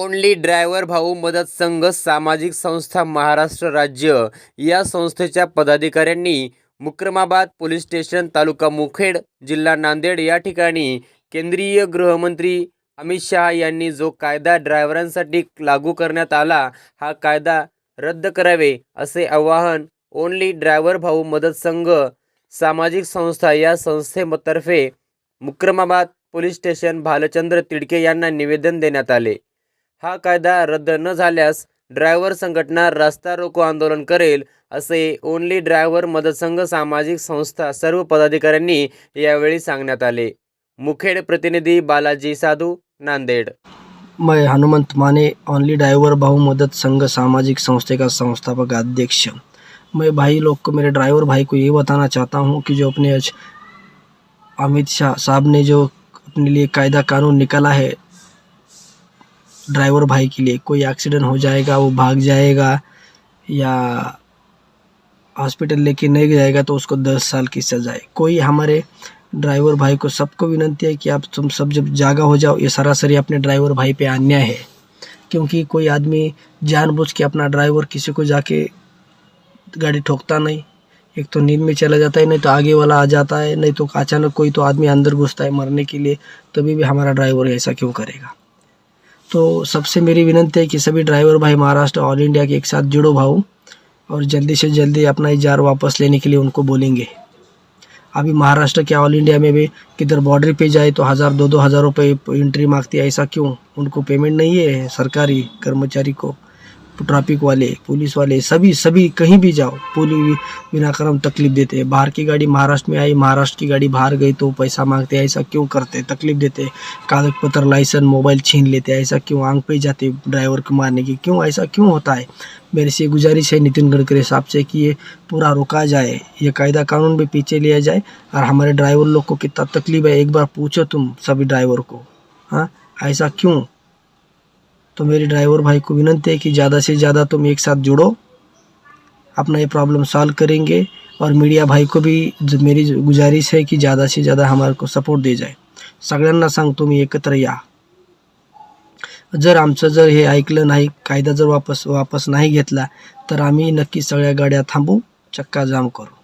Only driver भाऊ मदत संघ सामाजिक संस्था महाराष्ट्र राज्य या संस्थेच्या पदाधिकाऱ्यांनी मुक्रमाबाद पोलीस स्टेशन तालुका मुखेड जिल्हा नांदेड या ठिकाणी केंद्रीय गृहमंत्री अमित शहा यांनी जो कायदा ड्रायव्हरांसाठी लागू करण्यात आला हा कायदा रद्द करावे असे आवाहन ओनली ड्रायव्हर भाऊ मदत संघ सामाजिक संस्था या संस्थेतर्फे मुक्रमाबाद पोलीस स्टेशन भालचंद्र तिडके यांना निवेदन देण्यात आले. हा कायदा रद्द न झाल्यास ड्रायव्हर संघटना रस्ता रोको आंदोलन करेल असे ओनली ड्रायव्हर मदत संघ सामाजिक संस्था सर्व पदाधिकाऱ्यांनी यावेळी सांगण्यात आले. मुखेड प्रतिनिधी बालाजी साधू नांदेड. मैं हनुमंत माने ओनली ड्राइवर भाऊ मदद संघ सामाजिक संस्थे का संस्थापक अध्यक्ष. मैं भाई लोग को मेरे ड्राइवर भाई को ये बताना चाहता हूँ कि जो अपने अमित शाह साहब ने जो अपने लिए कायदा कानून निकाला है ड्राइवर भाई के लिए कोई एक्सीडेंट हो जाएगा, वो भाग जाएगा या हॉस्पिटल लेके नहीं जाएगा तो उसको दस साल की सजा है। कोई हमारे ड्राइवर भाई को सबको विनंती है कि आप तुम सब जब जागा हो जाओ, ये सरासरी अपने ड्राइवर भाई पे अन्याय है। क्योंकि कोई आदमी जानबूझ के अपना ड्राइवर किसी को जाके गाड़ी ठोकता नहीं, एक तो नींद में चला जाता है, नहीं तो आगे वाला आ जाता है, नहीं तो अचानक कोई तो आदमी अंदर घुसता है मरने के लिए, तभी भी हमारा ड्राइवर ऐसा क्यों करेगा? तो सबसे मेरी विनंती है कि सभी ड्राइवर भाई महाराष्ट्र ऑल इंडिया के एक साथ जुड़ो भाऊ और जल्दी से जल्दी अपना इजार वापस लेने के लिए उनको बोलेंगे। अभी महाराष्ट्र के ऑल इंडिया में भी किधर बॉर्डर पे जाए तो हज़ार दो दो हज़ार रुपये एंट्री मांगती है, ऐसा क्यों? उनको पेमेंट नहीं है सरकारी कर्मचारी को। ट्रैफ़िक वाले पुलिस वाले, सभी सभी कहीं भी जाओ पुलिस बिना कर्म तकलीफ़ देते हैं। बाहर की गाड़ी महाराष्ट्र में आई, महाराष्ट्र की गाड़ी बाहर गई तो पैसा मांगते हैं, ऐसा क्यों करते तकलीफ़ देते कागज़ पत्र लाइसेंस मोबाइल छीन लेते ऐसा क्यों? आँख पे जाते ड्राइवर को मारने की। क्यों? ऐसा क्यों होता है? मेरे से गुजारिश है नितिन गडकरी साहब से कि ये पूरा रोका जाए, ये कायदा कानून भी पीछे लिया जाए और हमारे ड्राइवर लोग को कितना तकलीफ़ है, एक बार पूछो तुम सभी ड्राइवर को। हाँ? ऐसा क्यों? तो मेरे ड्राइवर भाई को विनंती है कि ज़्यादा से ज़्यादा तुम एक साथ जुड़ो, अपना ये प्रॉब्लम सॉल्व करेंगे और मीडिया भाई को भी मेरी गुजारिश है कि ज़्यादा से ज़्यादा हमारे को सपोर्ट दे जाय सगळ्यांना सांग तुम्ही एकत्र या। जर आमचं जर हे ऐकलं नाही, कायदा जर वापस वापस नाही घेतला, तर आम्ही नक्की सगळ्या गाड्या थांबू चक्का जाम करू.